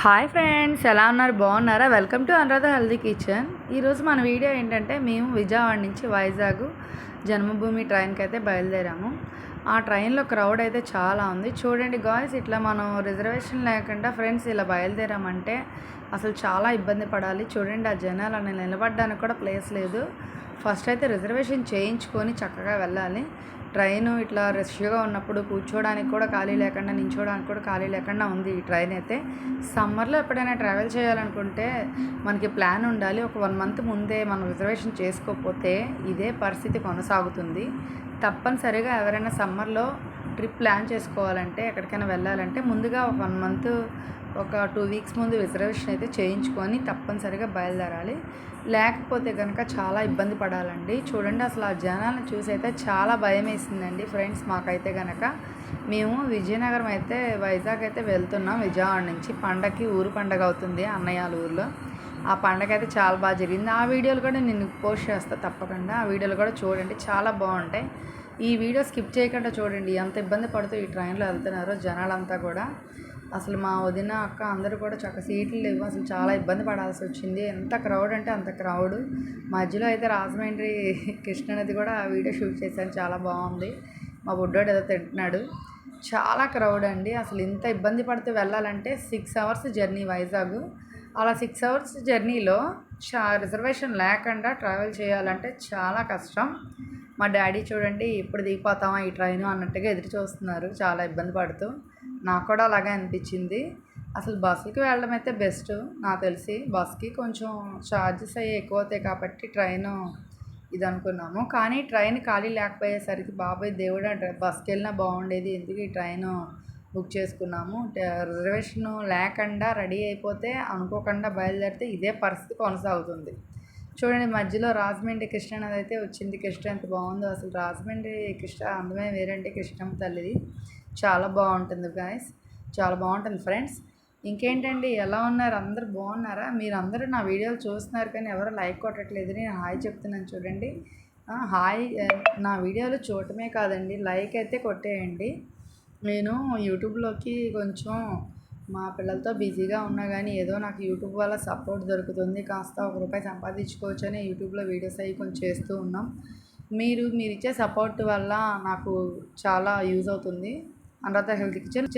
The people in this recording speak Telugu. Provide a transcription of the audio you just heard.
హాయ్ ఫ్రెండ్స్ ఎలా ఉన్నారు? బాగున్నారా? Welcome to Anuradha healthy kitchen ఈరోజు మన వీడియో ఏంటంటే మేము విజయవాడ నుంచి వైజాగ్ జన్మభూమి ట్రైన్కి అయితే బయలుదేరాము. ఆ ట్రైన్లో క్రౌడ్ అయితే చాలా ఉంది. చూడండి గాయస్ ఇట్లా మనం రిజర్వేషన్ లేకుండా ఫ్రెండ్స్ ఇలా బయలుదేరామంటే అసలు చాలా ఇబ్బంది పడాలి. చూడండి ఆ జనాలు అని నిలబడడానికి కూడా ప్లేస్ లేదు. ఫస్ట్ అయితే రిజర్వేషన్ చేయించుకొని చక్కగా వెళ్ళాలి. ట్రైన్ ఇట్లా రష్గా ఉన్నప్పుడు కూర్చోడానికి కూడా ఖాళీ లేకుండా నించోడానికి కూడా ఖాళీ లేకుండా ఉంది ఈ ట్రైన్ అయితే. సమ్మర్లో ఎప్పుడైనా ట్రావెల్ చేయాలనుకుంటే మనకి ప్లాన్ ఉండాలి. ఒక వన్ మంత్ ముందే మనం రిజర్వేషన్ చేసుకోకపోతే ఇదే పరిస్థితి కొనసాగుతుంది. తప్పనిసరిగా ఎవరైనా సమ్మర్లో ట్రిప్ ప్లాన్ చేసుకోవాలంటే ఎక్కడికైనా వెళ్ళాలంటే ముందుగా ఒక వన్ మంత్ ఒక టూ వీక్స్ ముందు రిజర్వేషన్ అయితే చేయించుకొని తప్పనిసరిగా బయలుదేరాలి. లేకపోతే కనుక చాలా ఇబ్బంది పడాలండి. చూడండి అసలు ఆ జనాలను చూసి అయితే చాలా భయం వేసిందండి ఫ్రెండ్స్ మాకైతే కనుక మేము విజయనగరం అయితే వైజాగ్ అయితే వెళ్తున్నాం విజయవాడ నుంచి. పండగకి ఊరు పండగ అవుతుంది అన్నయ్యాల ఊర్లో. ఆ పండగ అయితే చాలా బాగా జరిగింది. ఆ వీడియోలు కూడా నేను పోస్ట్ చేస్తాను తప్పకుండా. ఆ వీడియోలు కూడా చూడండి. చాలా బాగుంటాయి. ఈ వీడియో స్కిప్ చేయకుండా చూడండి. ఎంత ఇబ్బంది పడుతూ ఈ ట్రైన్లో వెళ్తున్నారో జనాలంతా కూడా. అసలు మా వదిన అక్క అందరూ కూడా చక్క సీట్లు లేవు. అసలు చాలా ఇబ్బంది పడాల్సి వచ్చింది. ఎంత క్రౌడ్ అంటే అంత క్రౌడ్. మధ్యలో అయితే రాజమండ్రి కృష్ణనది కూడా ఆ వీడియో షూట్ చేశాను. చాలా బాగుంది. మా బుడ్డోడు ఏదో తింటున్నాడు. చాలా క్రౌడ్ అండి. అసలు ఇంత ఇబ్బంది పడితే వెళ్ళాలంటే సిక్స్ అవర్స్ జర్నీ వైజాగ్. అలా సిక్స్ అవర్స్ జర్నీలో చా రిజర్వేషన్ లేకుండా ట్రావెల్ చేయాలంటే చాలా కష్టం. మా డాడీ చూడండి ఎప్పుడు దిగిపోతామా ఈ ట్రైన్ అన్నట్టుగా ఎదురు చూస్తున్నారు చాలా ఇబ్బంది పడుతూ. నాకు కూడా అలాగే అనిపించింది. అసలు బస్సుకి వెళ్ళడం అయితే బెస్ట్ నాకు తెలిసి. బస్కి కొంచెం ఛార్జెస్ అయ్యి ఎక్కువ అవుతాయి కాబట్టి ట్రైన్ ఇది అనుకున్నాము కానీ ట్రైన్ ఖాళీ లేకపోయేసరికి బాబాయ్ దేవుడు బస్కి వెళ్ళినా బాగుండేది ఎందుకు ఈ ట్రైన్ బుక్ చేసుకున్నాము? రిజర్వేషన్ లేకుండా రెడీ అయిపోతే అనుకోకుండా బయలుదేరితే ఇదే పరిస్థితి కొనసాగుతుంది. చూడండి మధ్యలో రాజమండ్రి కృష్ణ అయితే వచ్చింది. కృష్ణ ఎంత బాగుందో అసలు. రాజమండ్రి కృష్ణ అందమే వేరంటే కృష్ణమ్మ తల్లిది. చాలా బాగుంటుంది గాయస్ చాలా బాగుంటుంది ఫ్రెండ్స్ ఇంకేంటండి ఎలా ఉన్నారు? అందరు బాగున్నారా? మీరు అందరూ నా వీడియోలు చూస్తున్నారు కానీ ఎవరు లైక్ కొట్టట్లేదు. నేను హాయ్ చెప్తున్నాను చూడండి. హాయ్ నా వీడియోలు చూడటమే కాదండి. లైక్ అయితే కొట్టేయండి. నేను యూట్యూబ్లోకి కొంచెం మా పిల్లలతో బిజీగా ఉన్నా కానీ ఏదో నాకు యూట్యూబ్ వల్ల సపోర్ట్ దొరుకుతుంది. కాస్త ఒక రూపాయి సంపాదించుకోవచ్చు అని యూట్యూబ్లో వీడియోస్ అవి కొంచెం చేస్తూ ఉన్నాం. మీరు మీరు ఇచ్చే సపోర్ట్ వల్ల నాకు చాలా యూజ్ అవుతుంది. Anuradha health kitchen